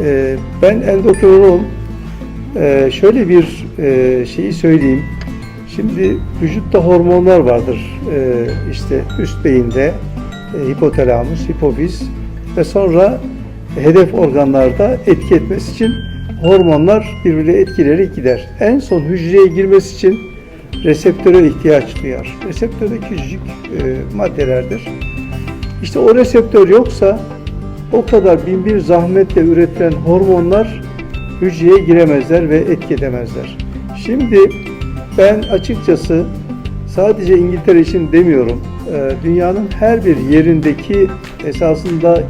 Ee, ben endokrinologum. Ee, şöyle bir e, şeyi söyleyeyim. Şimdi vücutta hormonlar vardır. Ee, işte üst beyinde e, hipotalamus, hipofiz ve sonra hedef organlarda etki etmesi için hormonlar birbirine etkileri gider. En son hücreye girmesi için reseptöre ihtiyaç duyar. Reseptör de küçücük e, maddelerdir. İşte o reseptör yoksa o kadar bin bir zahmetle üretilen hormonlar hücreye giremezler ve etki edemezler. Şimdi ben açıkçası sadece İngiltere için demiyorum. Ee, Dünyanın her bir yerindeki esasında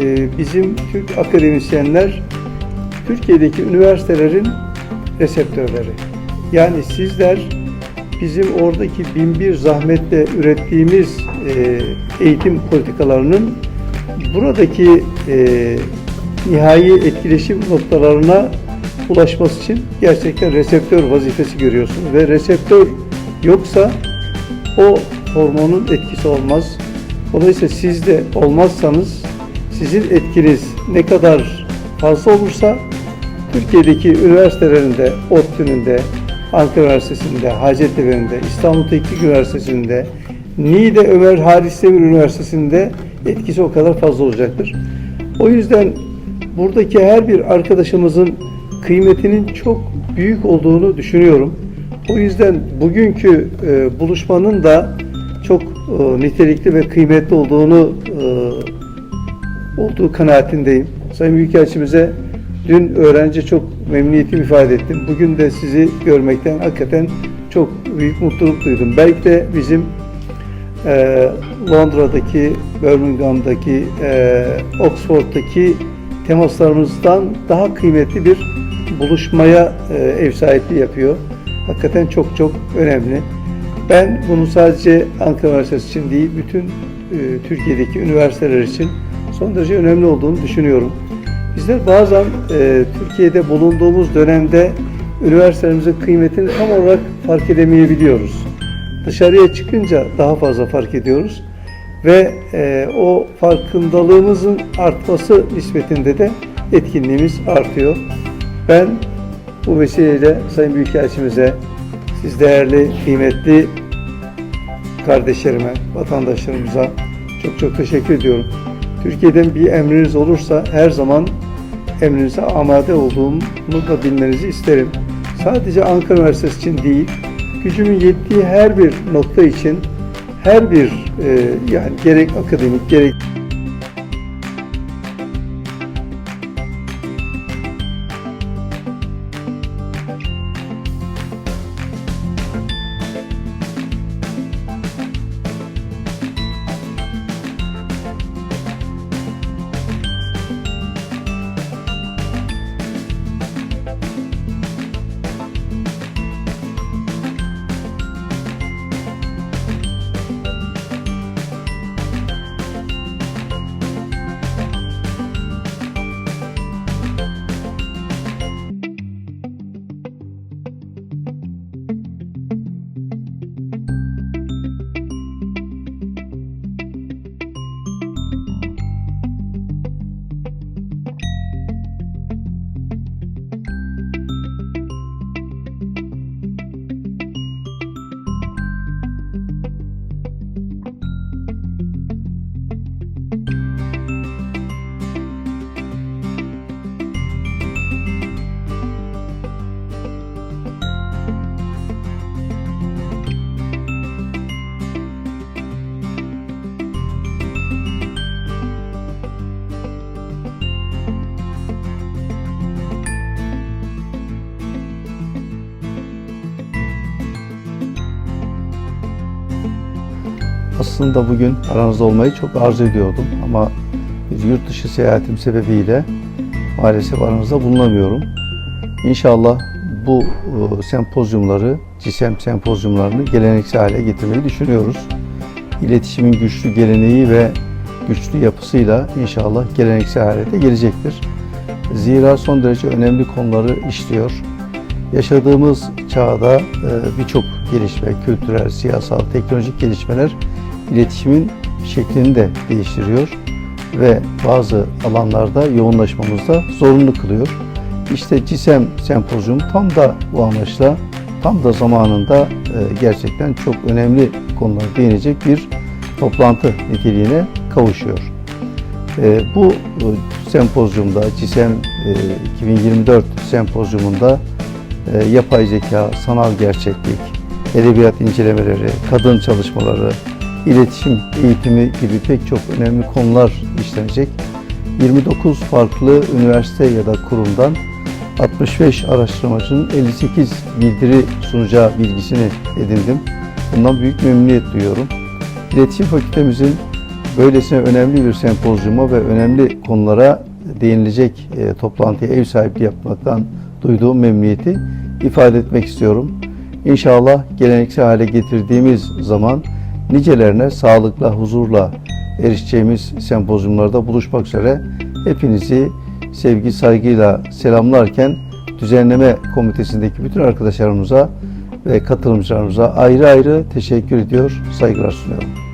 e, bizim Türk akademisyenler Türkiye'deki üniversitelerin reseptörleri. Yani sizler bizim oradaki bin bir zahmetle ürettiğimiz e, eğitim politikalarının buradaki e, nihai etkileşim noktalarına ulaşması için gerçekten reseptör vazifesi görüyorsunuz ve reseptör yoksa o hormonun etkisi olmaz. Dolayısıyla siz de olmazsanız sizin etkiniz ne kadar fazla olursa Türkiye'deki üniversitelerinde, ODTÜ'nün Ankara Üniversitesi'nde, Hacettepe'nde, İstanbul Teknik Üniversitesi'nde, Niğde Ömer Halis Demir Üniversitesi'nde etkisi o kadar fazla olacaktır. O yüzden buradaki her bir arkadaşımızın kıymetinin çok büyük olduğunu düşünüyorum. O yüzden bugünkü e, buluşmanın da çok e, nitelikli ve kıymetli olduğunu e, olduğu kanaatindeyim. Sayın Büyükelçimize dün öğrenci çok memnuniyetimi ifade ettim. Bugün de sizi görmekten hakikaten çok büyük mutluluk duydum. Belki de bizim e, Londra'daki, Birmingham'daki, e, Oxford'daki temaslarımızdan daha kıymetli bir buluşmaya e, ev sahipliği yapıyor. Hakikaten çok çok önemli. Ben bunu sadece Ankara Üniversitesi için değil, bütün e, Türkiye'deki üniversiteler için son derece önemli olduğunu düşünüyorum. Bizler bazen e, Türkiye'de bulunduğumuz dönemde üniversitelerimizin kıymetini tam olarak fark edemeyebiliyoruz. Dışarıya çıkınca daha fazla fark ediyoruz ve e, o farkındalığımızın artması nispetinde de etkinliğimiz artıyor. Ben bu vesileyle Sayın Büyükelçimize, siz değerli, kıymetli kardeşlerime, vatandaşlarımıza çok çok teşekkür ediyorum. Türkiye'den bir emriniz olursa her zaman emrinize amade olduğumu da bilmenizi isterim. Sadece Ankara Üniversitesi için değil, gücümün yettiği her bir nokta için, her bir e, yani gerek akademik gerek Aslında bugün aranızda olmayı çok arzu ediyordum ama bir yurt dışı seyahatim sebebiyle maalesef aranızda bulunamıyorum. İnşallah bu e, sempozyumları, CİSEM sempozyumlarını geleneksel hale getirmeyi düşünüyoruz. İletişimin güçlü geleneği ve güçlü yapısıyla inşallah geleneksel hale de gelecektir. Zira son derece önemli konuları işliyor. Yaşadığımız çağda e, birçok gelişme, kültürel, siyasal, teknolojik gelişmeler iletişimin şeklini de değiştiriyor. ve bazı alanlarda yoğunlaşmamızda zorunlu kılıyor. İşte CİSEM sempozyum tam da bu amaçla, tam da zamanında e, gerçekten çok önemli konulara değinecek bir toplantı niteliğine kavuşuyor. E, bu e, sempozyumda, CİSEM e, 2024 sempozyumunda yapay zeka, sanal gerçeklik, edebiyat incelemeleri, kadın çalışmaları, iletişim eğitimi gibi pek çok önemli konular işlenecek. 29 farklı üniversite ya da kurumdan 65 araştırmacının 58 bildiri sunacağı bilgisini edindim. Bundan büyük memnuniyet duyuyorum. İletişim Fakültemizin böylesine önemli bir sempozyuma ve önemli konulara değinilecek e, toplantıya ev sahipliği yapmaktan duyduğum memnuniyeti ifade etmek istiyorum. İnşallah geleneksel hale getirdiğimiz zaman nicelerine sağlıkla, huzurla erişeceğimiz sempozyumlarda buluşmak üzere hepinizi sevgi, saygıyla selamlarken düzenleme komitesindeki bütün arkadaşlarımıza ve katılımcılarımıza ayrı ayrı teşekkür ediyor, saygılar sunuyorum.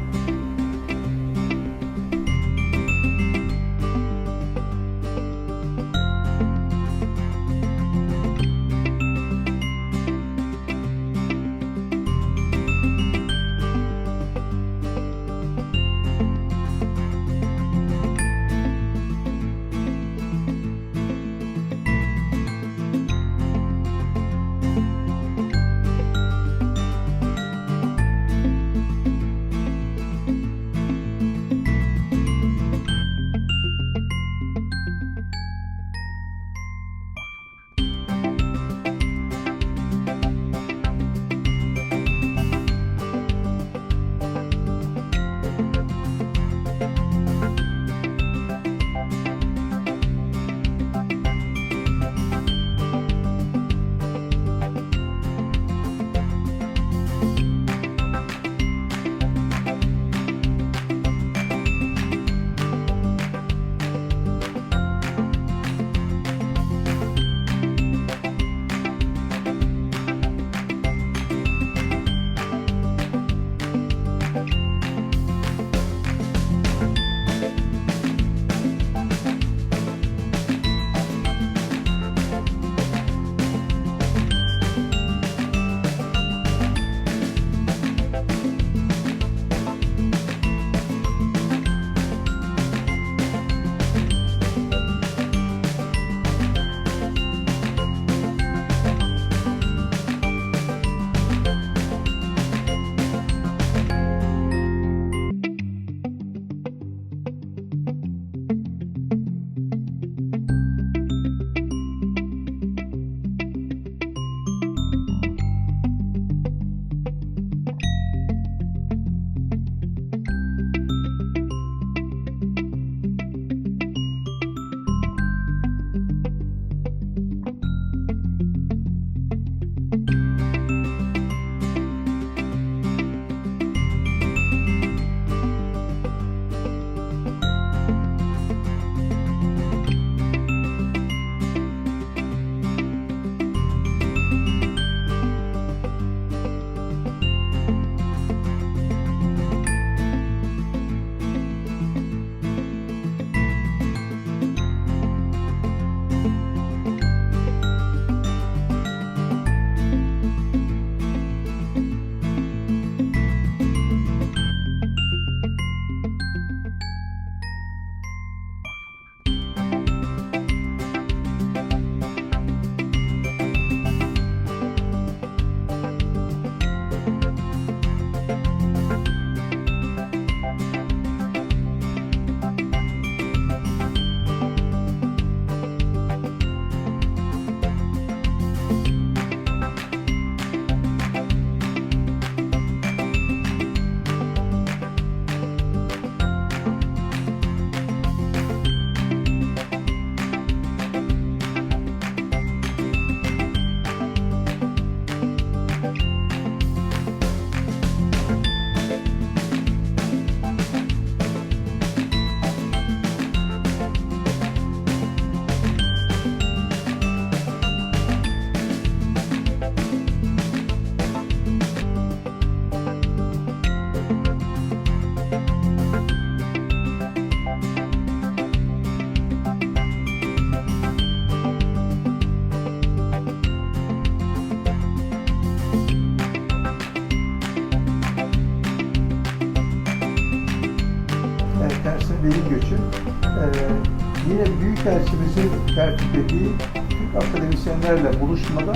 Büyükelçimizin tertiplediği Türk akademisyenlerle buluşmada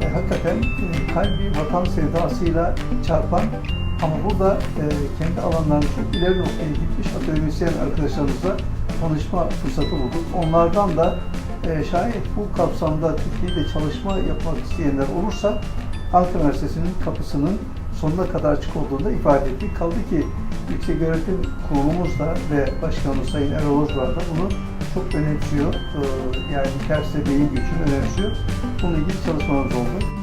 e, hakikaten e, kalbi vatan sevdasıyla çarpan ama burada e, kendi alanlarında çok ileri noktaya gitmiş akademisyen arkadaşlarımızla tanışma fırsatı bulduk. Onlardan da e, şayet bu kapsamda Türkiye'de çalışma yapmak isteyenler olursa Ankara Üniversitesi'nin kapısının sonuna kadar açık olduğunu da ifade ettik. Kaldı ki Yüksek Öğretim Kurulumuz da ve Başkanımız Sayın Erol Özbar da bunu çok önemsiyor. Ee, Yani tersi beyin gücünü önemsiyor. Bununla ilgili çalışmalarımız oldu.